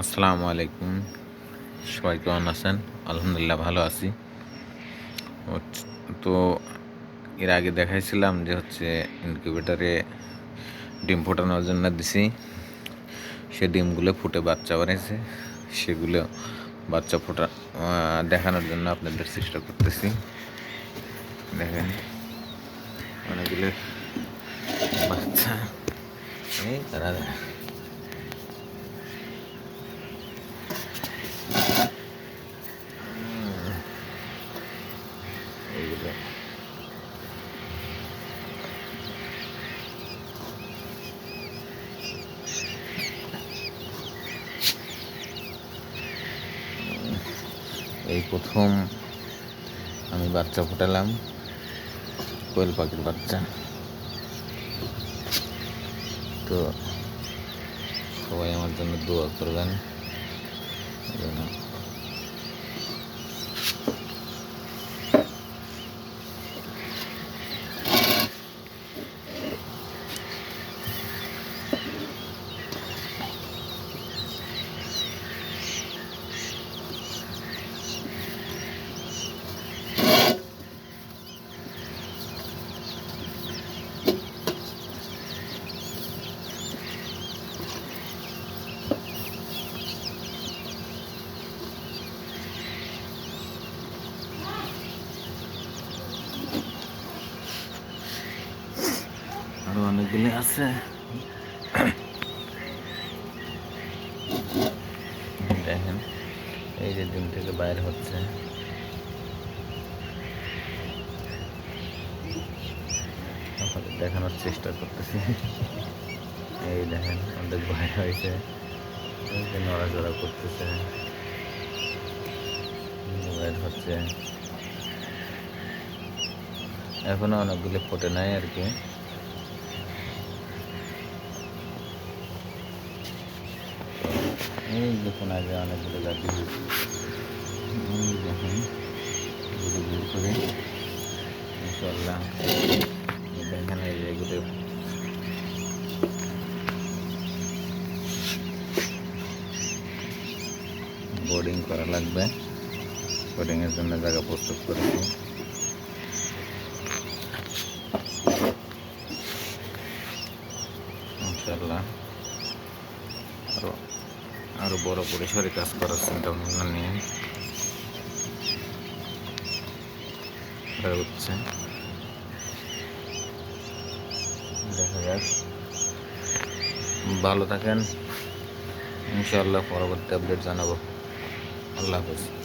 আসসালামু আলাইকুম। সবাই কেমন আছেন? আলহামদুলিল্লাহ ভালো আছি। তো এর আগে দেখাইছিলাম যে হচ্ছে ইনকিউবেটারে ডিম ফোটানোর জন্য দিছি। সে ডিমগুলো ফুটে বাচ্চা বানিয়েছে। সেগুলো বাচ্চা ফোটা দেখানোর জন্য আপনাদের চেষ্টা করতেছি। দেখেন, অনেকগুলো বাচ্চা। এই তারা এই প্রথম আমি বাচ্চা ফোটালাম কোয়েল পাখির বাচ্চা। তো সবাই আমার জন্য দোয়া করবেন যেন আরও অনেকগুলি আছে। দেখেন, এই যে ডিম থেকে বাইর হচ্ছে। দেখানোর চেষ্টা করতেছি। এই দেখেন, অনেক বাইর হয়েছে। নড়াচড়া করতেছে। বাইর হচ্ছে। এখনও অনেকগুলি ফোটে নাই আর কি এই দেখুন, আগে অনেকগুলো গাড়ি হয়েছে। দেখুন, এগুলো বের করে ইনশাল্লাহ যে এগুলো বোর্ডিং করা লাগবে। বোর্ডিংয়ের জন্য জায়গা প্রস্তুত করেছি। ইনশাল্লাহ আরও আরও বড় পরিসরে কাজ করার চিন্তা ভাবনা নিয়ে হচ্ছে দেখা যাক। ভালো থাকেন। ইনশাআল্লাহ পরবর্তী আপডেট জানাব। আল্লাহ হাফেজ।